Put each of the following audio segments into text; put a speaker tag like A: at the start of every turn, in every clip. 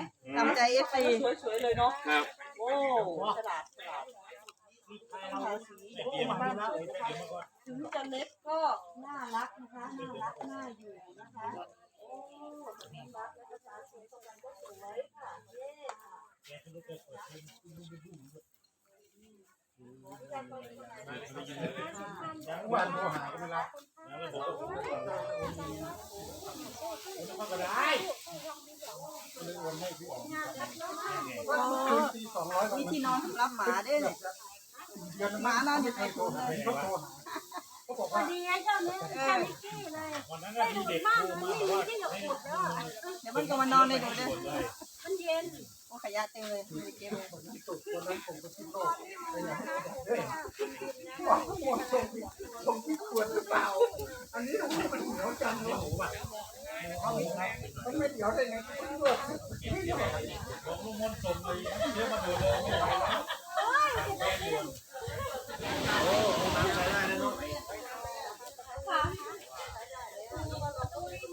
A: มตามใจเอฟซี
B: สวยๆเลยเนาะ
C: ครับ
B: โอ้ฉลาดฉลาดทาสีโอ้บ้านสวยนะคะถึงจะเล็กก็น่ารักนะคะน่ารักน่าอยู่นะคะโอ้น่ารักและภาษาสวยตรงกันก็สวยค่ะเย้ค่ะ
D: วันโทรหาก็ไม่รับก็ได้เลยโอนให้พี่อ๋องตีสองร้อย
A: มีที่นอนสำหรับหมาด้วยเนี่ย
D: เดือน
A: หมานอนอยู่ใน
D: โทร
A: ตู้
D: หา
A: เลย
D: เขาโทรหาเขาบอก
E: พอ
D: ว่า
E: ดีไอ้เจ้าเนี่ยแค่นิกกี้เลย
F: วันนั้นน่ะมีเด็ก
E: มาก
F: โทร
E: มัน
F: มา
E: ไม่
F: บอก
E: มี
F: ว่า
E: ที่จะขุดแล้ว
A: เดี๋ยวมันก็มานอนในดูด้วย
E: มันเย็น
A: โอ้ขยะเต็มเลยไม่ได้เก็บเลย
D: ที่สุดวันนั้นผมก็คิดโลกไปไหนเฮ้ยว่าหมดส่งส่งที่ควรหรือเปล่า อันนี้มันเหนียวจังเลยมันไม่เหนียวได้ไงที่โลก
F: บอกลุงมนต์ส่งเลยเยอะมาดูเลยไม่ไหวแล้ว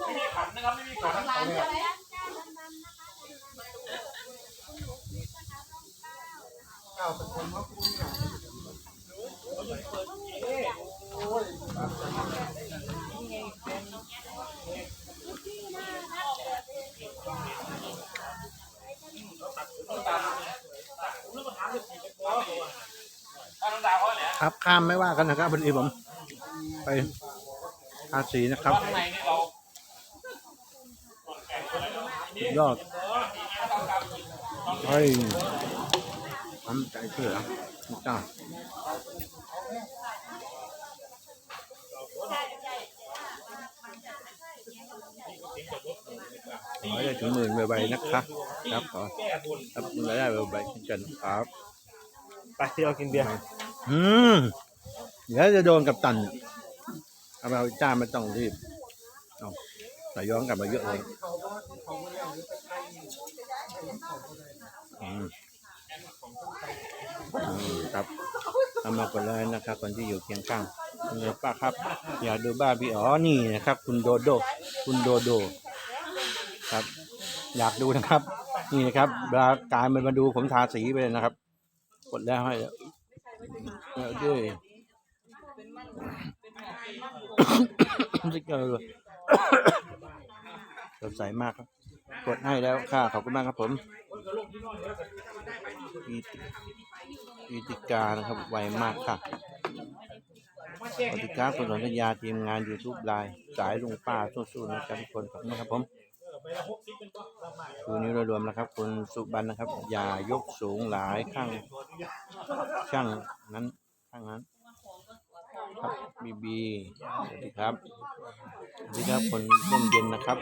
F: ไม่มีขันนะครับไม่มีขัน
D: ก้าวเป็นคนมาคุยกัน
G: ครับข้ามไม่ว่ากันนะครับพอดีผมไปทาสีนะครับ
C: ข้างในนี่เรา
G: ยอดเฮ้ย ทำใจเชื่อจ้าขอให้ได้ถึงหมื่นใบๆนะคะครับขอครับรายได้ใบๆเช่นกันครับ
F: ไปที่เรากินเบียร์
G: อืมเดี๋ยวจะโดนกับตันเอาไปเอาจ้าไม่ต้องรีบเอาแต่ย้อนกลับมาเยอะเลย
D: เขาว่าเขาไม่ คร
G: อืมอืมากดเลยนะครับ คนที่อยู่เคียงข้างคุณป้าครับ อยากดูบ้านพี่อ๋อนี่นะครับ คุณโดโด คุณโดโด ครับ อยากดูนะครับ นี่นะครับเวลาการมันมาดูผมทาสีไปเลยนะครับ กดแล้วให้เออด้วยสติ๊กเกอร์ด้วยสดใสมากครับ กดให้แล้วค่ะขอบคุณมากครับผม อีอีติกานะครับไวมากค่ะปฏิกาคุณสนธยาทีมงานยูทูบไลน์สายลุงป้าสู้ๆนะครับทุกคนขอบคุณครับผมชูนิ้วรวมนะครับ คุณสุบันนะครับ อย่ายกสูงหลายข้างช่างนั้นข้างนั้นครับบีบีสวัสดีครับสวัสดีครับคนร่มเย็นนะครับ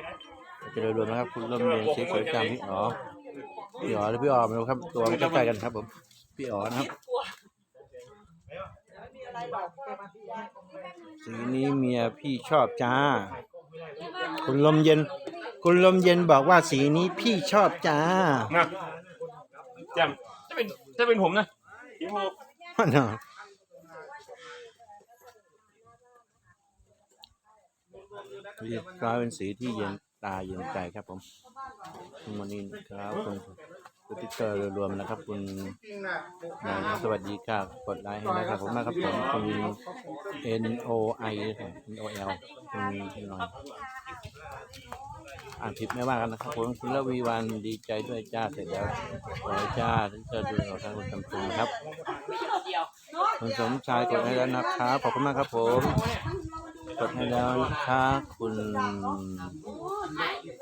G: เจริญรวมนะครับ คุณร่มเย็นสีสวยจังพี่อ๋อพี่อ๋อหรือพี่อ๋อไม่รู้ครับ ตัวมันใกล้ๆกันครับผม พี่อ๋อนะครับสีนี้เมียพี่ชอบจ้า คุณลมเย็น คุณลมเย็นบอกว่าสีนี้พี่ชอบจ้า
C: นะแจมจะเป็นจะเป็นผมนะพี่โม
G: เนาะนี่กลายเป็นสีที่เย็นตาเย็นใจครับผมคุณมณีครับคุณ คุณติ๊กเกอร์รวมๆนะครับ คุณ
D: นะ
G: นายสวัสดีครับกดไลค์ให้นะครับผมมากครับผมคุณ N O I N O L คุณคุณหน่อยอ่านผิดไม่ว่ากันนะครับผมคุณละวีวันดีใจด้วยจ้าเสร็จแล้วขอให้จ้าที่จะดูของทางคุณจำปงครับคุณสมชายกดให้แล้วนะครับขอบคุณมากครับผมกดให้แล้วนะคะคุณ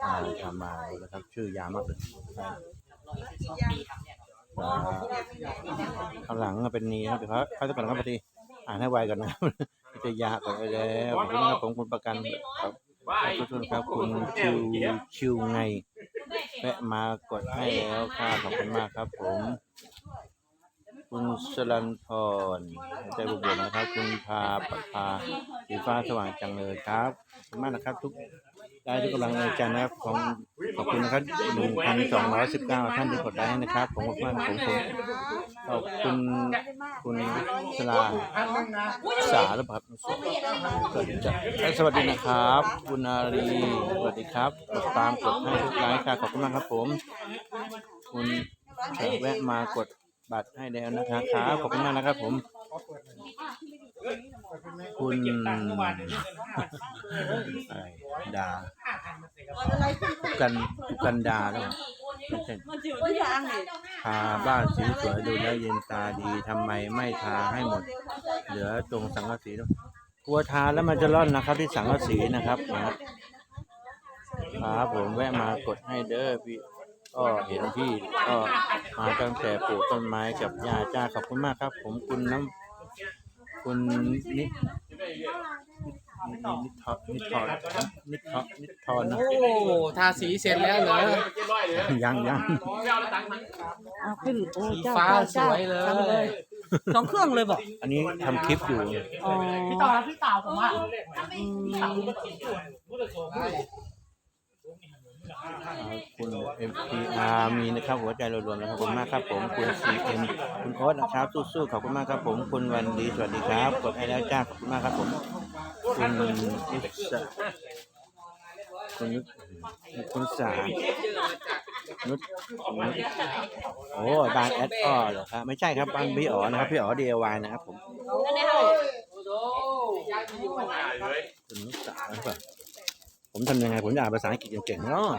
G: อ่าทำมาแล้วครับชื่อยามากเลย ข้างหลังเป็นนีครับเดี๋ยวเขาเขาจะก่อนครับพอดีอ่านให้ไวก่อนนะครับจะยากก่อนไปแล้วขอบคุณครับผมคุณประกันครับขอบคุณครับคุณชิวชิวไงแวะมากดให้แล้วค่ะขอบคุณมากครับผมคุณสลันพรใจบุบนะครับ คุณพาปภาสีฟ้าสว่างจังเลยครับขอบคุณมากนะครับ ทุกได้ทุกกำลังใจนะครับของ ขอบคุณนะครับหนึ่งพันสองร้อยสิบเก้าท่านที่กดไลค์นะครับ ผมขอบคุณมากผมผมขอบคุณคุณสลาสาหรือเปล่าครับสวัสดีจ้ะสวัสดีนะครับคุณอารีสวัสดีครับกดตามกดให้ทุกไลค์ค่ะขอบคุณมากครับผม คุณแวะมากดบัตรให้แล้วนะครับครับขอบคุณมากนะครับผมคุณดา กันกันดาแล้วไม่ใช่
B: ก็ยังนี่
G: ทาบ้านสีสวยดูแล้วเย็นตาดีทำไมไม่ทาให้หมด เหลือตรงสังกะสีด้วยกลัวทาแล้วมันจะร่อนนะครับ ที่สังกะสีนะครับนะครับครับผมแวะมากดให้เด้อพี่ก็เห็นพี่ก็มาตั้งแต่ปลูกต้นไม้กับย่าจ้าขอบคุณมากครับ ผมคุณน้ำคุณนิ ดนิดทอนิดทอนนิดทอนนิดทอนนะ
H: โอ้ทาสีเสร็จแล้วเหรอ
G: ยังยัง
B: เอาขึ้นโอ้
H: สี
B: เจ้า
H: ฟ้า
B: เจ้า
H: สวยเล
B: ทำเลย
H: ย
B: สองเครื่องเลยบอก
G: อันนี้ทำคลิปอยู่
B: อ๋อ
H: พี่ต่อพี่ต่อผมว่า
G: คุณ MPR มีนะครับหัวใจรวมๆนะครับขอบคุณมากครับผมคุณ CM คุณโอ๊ตนะครับสู้ๆขอบคุณมากครับผมคุณวันดีสวัสดีครับกดให้แล้วจ้าขอบคุณมากครับผม คุณอิสระคุณนุชคุณสานุชนุชโอ้บางแอดอ้อเหรอครับ ไม่ใช่ครับบางพี่อ๋อนะครับ พี่อ๋อ DIY นะครับผมคุณนุสาหรือเปล่าผมทำยังไง ผมอยากภาษาอังกฤษเก่งๆเนาะ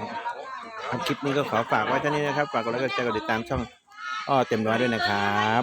G: ครับคลิปนี้ก็ขอฝากไว้เท่านี้นะครับ ฝากกดไลค์กดแชร์กดติดตามช่องอ้อเต็มร้อยด้วยนะครับ